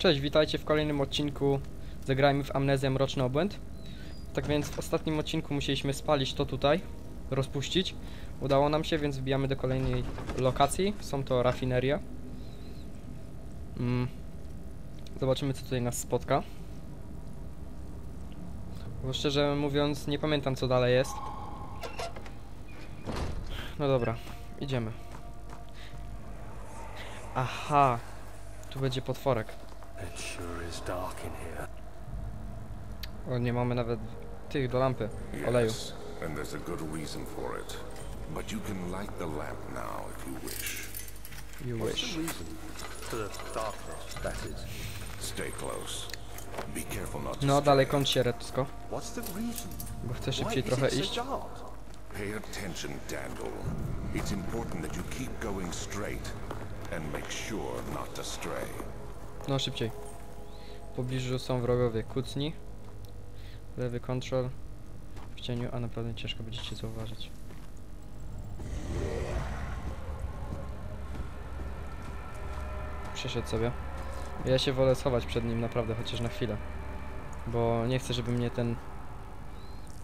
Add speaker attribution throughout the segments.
Speaker 1: Cześć, witajcie w kolejnym odcinku Zagrajmy w Amnezję Mroczny Obłęd. Tak więc w ostatnim odcinku musieliśmy spalić to tutaj, rozpuścić. Udało nam się, więc wbijamy do kolejnej lokacji. Są to rafinerie. Mm. Zobaczymy, co tutaj nas spotka. Bo szczerze mówiąc, nie pamiętam, co dalej jest. No dobra, idziemy. Aha, tu będzie potworek.
Speaker 2: It sure is dark in here.
Speaker 1: O, nie mamy nawet tych do lampy oleju.
Speaker 3: Yes, and there's a good reason for it. But you can light the lamp now if you wish.
Speaker 1: You
Speaker 2: What's
Speaker 1: wish.
Speaker 2: the reason for the darkness, that is?
Speaker 3: Stay close. Be careful not to
Speaker 1: No, dalej kąt się, Redsko,
Speaker 2: What's the reason?
Speaker 1: bo chcę
Speaker 2: Why
Speaker 1: szybciej
Speaker 2: is
Speaker 1: trochę iść.
Speaker 3: Pay attention, Dandel. It's important that you keep going straight and make sure not to stray.
Speaker 1: No, szybciej. W pobliżu są wrogowie. Kucni. Lewy kontrol. W cieniu, a naprawdę ciężko będziecie zauważyć. Przeszedł sobie. Ja się wolę schować przed nim naprawdę, chociaż na chwilę. Bo nie chcę, żeby mnie ten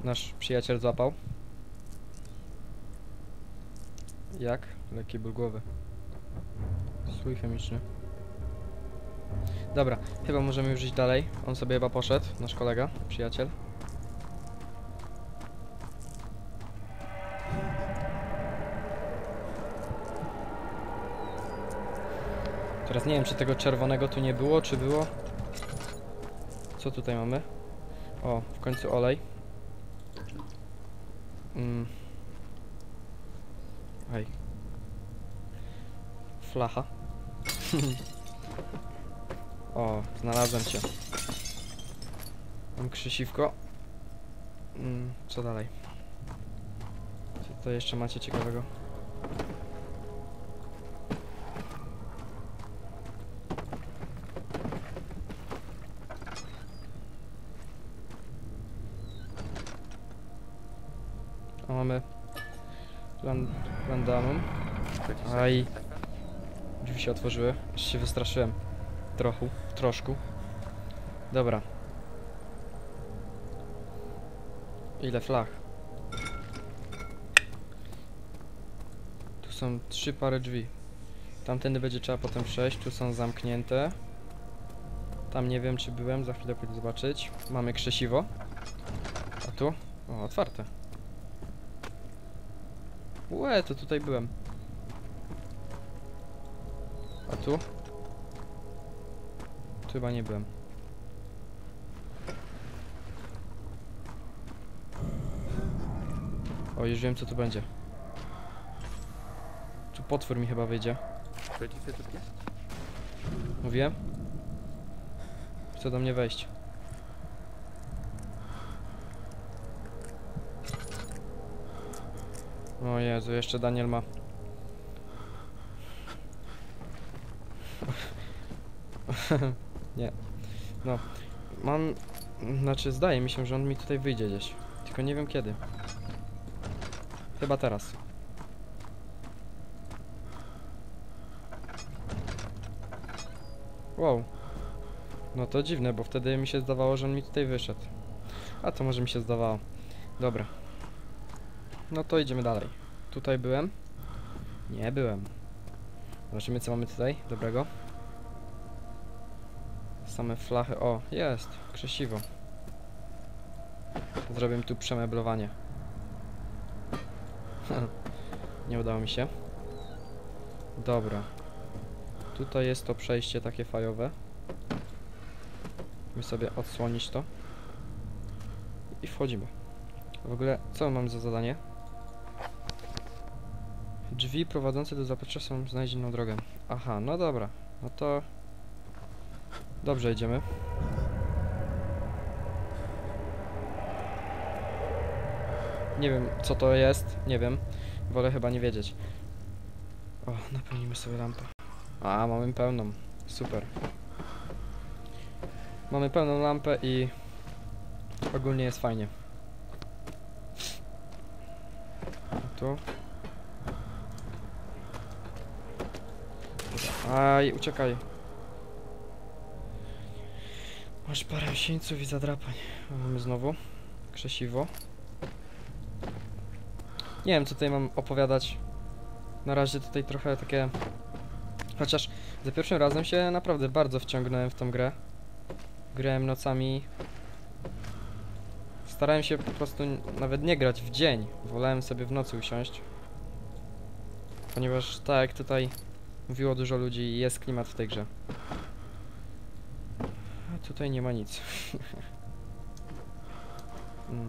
Speaker 1: nasz przyjaciel złapał. Jak? Lekki ból głowy. Słój chemiczny. Dobra, chyba możemy już iść dalej. On sobie chyba poszedł, nasz kolega, przyjaciel. Teraz nie wiem, czy tego czerwonego tu nie było, czy było. Co tutaj mamy? O, w końcu olej. Mm. Ej. Flacha. O, znalazłem cię. Mam krzesiwko. Mm, co dalej? Co tutaj jeszcze macie ciekawego? O, mamy plan, plandanum. Aj. Drzwi się otworzyły. Aż się wystraszyłem. Trochu, troszkę. Dobra. Ile flach? Tu są trzy pary drzwi. Tamtędy będzie trzeba potem przejść. Tu są zamknięte. Tam nie wiem czy byłem, za chwilę pójdę zobaczyć. Mamy krzesiwo. A tu? O, otwarte. Łe, to tutaj byłem. A tu? Tu chyba nie byłem. O, już wiem co tu będzie. Tu potwór mi chyba wyjdzie. Mówiłem? Chce do mnie wejść. O Jezu, jeszcze Daniel ma. Nie. No. Mam... Znaczy, zdaje mi się, że on mi tutaj wyjdzie gdzieś. Tylko nie wiem kiedy. Chyba teraz. Wow. No to dziwne, bo wtedy mi się zdawało, że on mi tutaj wyszedł. A to może mi się zdawało. Dobra. No to idziemy dalej. Tutaj byłem? Nie byłem. Zobaczymy co mamy tutaj dobrego. Same flachy. O, jest. Krzesiwo. Zrobię tu przemeblowanie. Nie udało mi się. Dobra. Tutaj jest to przejście takie fajowe. My sobie odsłonić to. I wchodzimy. W ogóle, co mam za zadanie? Drzwi prowadzące do zaplecza są znalezione drogę. Aha, no dobra. No to... Dobrze, idziemy. Nie wiem, co to jest. Nie wiem. Wolę chyba nie wiedzieć. O, napełnimy sobie lampę. A, mamy pełną. Super. Mamy pełną lampę i ogólnie jest fajnie. Tu. Aj, uciekaj. Masz parę sieńców i zadrapań. Mamy znowu krzesiwo. Nie wiem, co tutaj mam opowiadać. Na razie tutaj trochę takie... Chociaż za pierwszym razem się naprawdę bardzo wciągnąłem w tą grę. Grałem nocami. Starałem się po prostu nawet nie grać w dzień. Wolałem sobie w nocy usiąść. Ponieważ tak tutaj mówiło dużo ludzi, jest klimat w tej grze. Tutaj nie ma nic. Mm,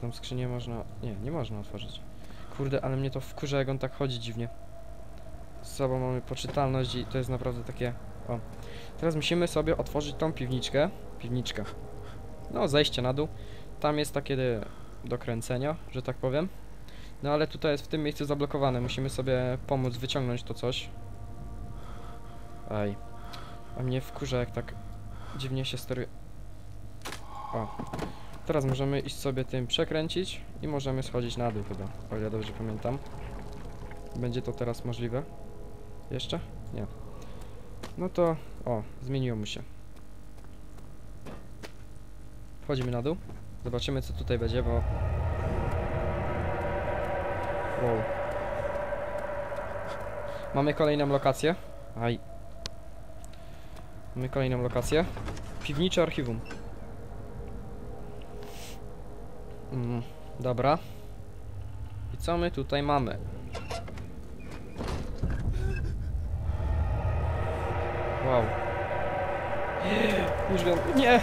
Speaker 1: Tą skrzynię można... Nie, nie można otworzyć. Kurde, ale mnie to wkurza jak on tak chodzi dziwnie. Z sobą mamy poczytalność i to jest naprawdę takie... O. Teraz musimy sobie otworzyć tą piwniczkę. Piwniczkę. No, zejście na dół. Tam jest takie do- kręcenia, że tak powiem. No ale tutaj jest w tym miejscu zablokowane. Musimy sobie pomóc wyciągnąć to coś. Aj. A mnie wkurza jak tak dziwnie się steruje. O. Teraz możemy iść sobie tym przekręcić i możemy schodzić na dół chyba, o ile dobrze pamiętam. Będzie to teraz możliwe? Jeszcze? Nie. No to, o, zmieniło mu się. Wchodzimy na dół. Zobaczymy co tutaj będzie, bo... Wow. Mamy kolejną lokację. Aj. Mamy kolejną lokację. Piwnicze archiwum. Mm, dobra. I co my tutaj mamy? Wow. Już. Nie!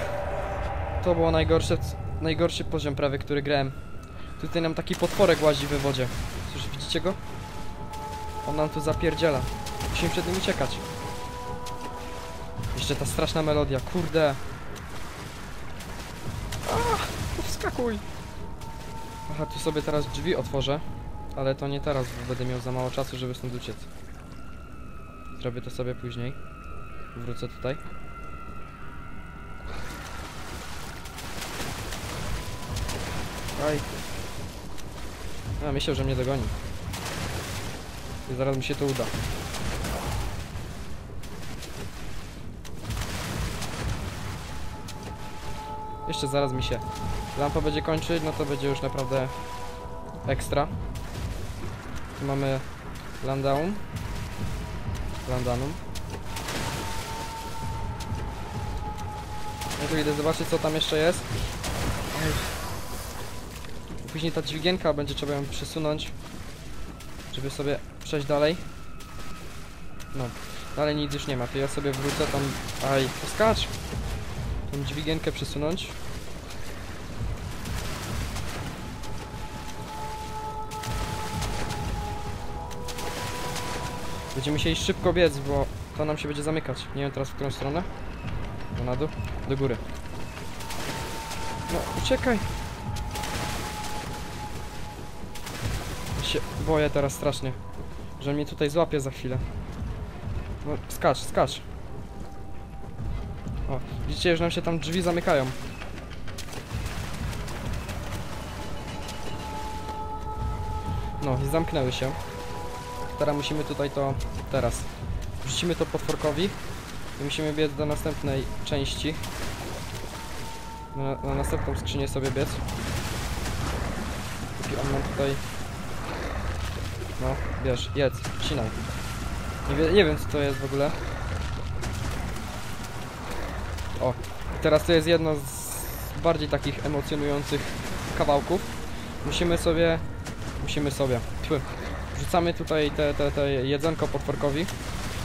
Speaker 1: To było najgorsze, najgorszy poziom prawie, który grałem. Tutaj nam taki potworek łazi we wodzie. Cóż, widzicie go? On nam tu zapierdziela. Musimy przed nim uciekać. Jeszcze ta straszna melodia, kurde. A, wskakuj. Aha, tu sobie teraz drzwi otworzę. Ale to nie teraz, bo będę miał za mało czasu, żeby stąd uciec. Zrobię to sobie później. Wrócę tutaj. Aj. A, myślał, że mnie dogoni. I zaraz mi się to uda. Jeszcze zaraz mi się lampa będzie kończyć, no to będzie już naprawdę ekstra. Tu mamy Landaum. Landanum. Ja tu idę zobaczyć co tam jeszcze jest. Ej. Później ta dźwigienka będzie trzeba ją przesunąć, żeby sobie przejść dalej. No, dalej nic już nie ma, to ja sobie wrócę tam... Aj, skacz! Tą dźwigienkę przesunąć. Będziemy musieli szybko biec, bo to nam się będzie zamykać. Nie wiem teraz w którą stronę. Do na dół? Do góry. No, uciekaj! Ja się boję teraz strasznie, że mnie tutaj złapie za chwilę. No, skacz, skacz. O, widzicie, że nam się tam drzwi zamykają. No, i zamknęły się. Teraz musimy tutaj to... Teraz. Wrzucimy to potworkowi. I musimy biec do następnej części. Na, na następną skrzynię sobie biec. Póki on nam tutaj... No, wiesz, jedz, wcinaj. Nie, nie wiem co to jest w ogóle. O, teraz to jest jedno z bardziej takich emocjonujących kawałków. Musimy sobie... Musimy sobie... Tły. Wrzucamy tutaj te, te, te jedzonko potworkowi.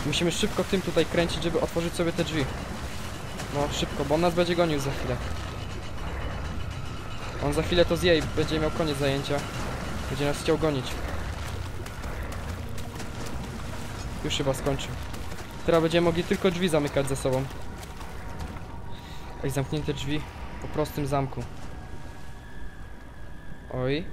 Speaker 1: Musimy szybko tym tutaj kręcić, żeby otworzyć sobie te drzwi. No, szybko, bo on nas będzie gonił za chwilę. On za chwilę to zje i będzie miał koniec zajęcia. Będzie nas chciał gonić. Już chyba skończył. Teraz będziemy mogli tylko drzwi zamykać ze sobą. Ej, zamknięte drzwi po prostym zamku. Oj.